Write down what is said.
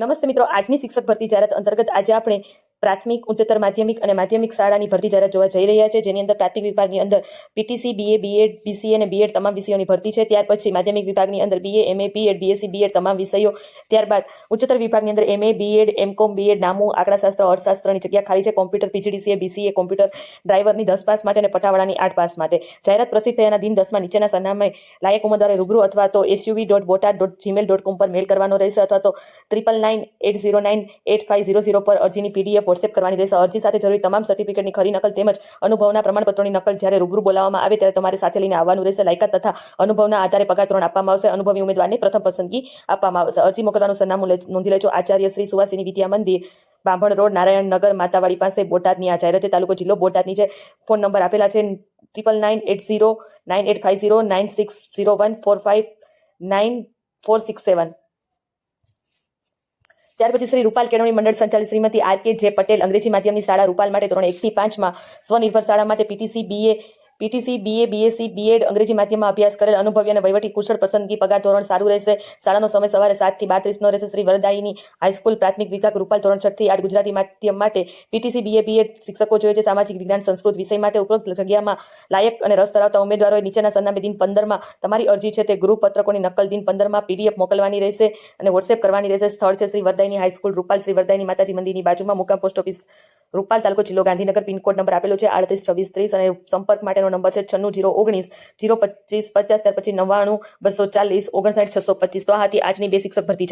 નમસ્તે મિત્રો આજની શિક્ષક ભરતી જાહેરાત અંતર્ગત આજે આપણે પ્રાથમિક ઉચ્ચતર માધ્યમિક અને માધ્યમિક શાળાની ભરતી જાહેરાત જોવા જઈ રહ્યા છે, જેની અંદર પ્રાથમિક વિભાગની અંદર પીટીસી, બીએ, બીએડ, બીસીએ અને બીએડ તમામ વિષયોની ભરતી છે. ત્યાર પછી માધ્યમિક વિભાગની અંદર BA, MA BEd BSc, BEd તમામ વિષયો. ત્યારબાદ ઉચ્ચતર વિભાગની અંદર એમએ, બીએડ, એમકોમ, બીએડ, નામું, આંકડાશાસ્ત્ર, અર્થશાસ્ત્રની જગ્યા ખાલી છે. કોમ્પ્યુટર, પીજીડીસીએ, બીસીએ, કોમ્પ્યુટર ડ્રાઈવરની દસ પાસ માટે અને પટાવાળાની આઠ પાસ માટે. જાહેરાત પ્રસિદ્ધ થયાના દિન દસમાં નીચેના સરનામે લાયક ઉમેદવારે રૂબરૂ અથવા તો SUV dot Botad dot Gmail dot com પર મેલ કરવાનો રહેશે અથવા તો triple nine eight zero nine eight five zero zero પર અરજીની પીડીએફ વોટ્સએપ કરવાની રહેશે. અરજી સાથે જરૂરી તમામ સર્ટિફિકેટની ખરી નકલ તેમજ અનુભવના પ્રમાણપત્રોની નકલ જ્યારે રૂબરૂ બોલાવવામાં આવે ત્યારે તમારે સાથે લઈને આવવાનું રહેશે. લાયકાત તથા અનુભવના આધારે પગાર ધોરણ આપવામાં આવશે. અનુભવી ઉમેદવારને પ્રથમ પસંદગી આપવામાં આવશે. અરજી મોકલવાનું સરનામું નોંધી લેજો. આચાર્ય શ્રી સુવાસિની વિદ્યા મંદિર, બાંભણ રોડ નારાયણનગર માતાવાડી પાસે, બોટાદની આ જાહેરાત છે. તાલુકો જિલ્લો બોટાદની છે. ફોન નંબર આપેલા છે triple nine eight zero nine eight five zero nine six zero one four five nine four six seven ત્યાર પછી શ્રી રૂપાલ કેળવણી મંડળ સંચાલિત શ્રીમતી આર કે જે પટેલ અંગ્રેજી માધ્યમની શાળા રૂપાલ માટે ધોરણ એકથી પાંચમાં સ્વનિર્ભર શાળા માટે PTC BA PTC, BA, BSc, BEd અંગ્રેજી માધ્યમમાં અભ્યાસ કરેલ અનુભવી અને વહીવટી કુશળ પસંદગી પગાર ધોરણ સારું રહેશે. શાળાનો સમય સવારે સાતથી બાત્રીસનો રહેશે. શ્રી વરદાયીની હાઈસ્કૂલ પ્રાથમિક વિભાગ રૂપાલ ધોરણ છથી આઠ ગુજરાતી માધ્યમ માટે પીટીસી, બીએ, બીએડ શિક્ષકો જોઈએ છે. સામાજિક વિજ્ઞાન, સંસ્કૃત વિષય માટે ઉપરોક્ત જગ્યામાં લાયક અને રસ ધરાવતા ઉમેદવારોએ નીચેના સરનામે દિન પંદરમાં તમારી અરજી છે તે ગૃહ પત્રકોની નકલ દિન પંદરમાં પીડીએફ મોકલવાની રહેશે અને વોટ્સએપ કરવાની રહેશે. સ્થળ છે શ્રી વરદાયની હાઈસ્કૂલ રૂપાલ. શ્રી વરદાયની માતાજી મંદિરની બાજુમાં મુકામ પોસ્ટ ઓફિસ રૂપાલ તાલુકો જિલ્લો ગાંધીનગર. પિનકોડ નંબર આપેલો છે આડત્રીસ, છવ્વીસ, ત્રીસ અને સંપર્ક માટેનો નંબર છે, છન્નું, જીરો, ઓગણીસ, જીરો પચીસ, પચાસ, ત્યાર પછી નવ્વાણું, બસો ચાલીસ, ઓગણસાઠ, છસો પચીસ. તો હતી આજની બે શિક્ષક ભરતી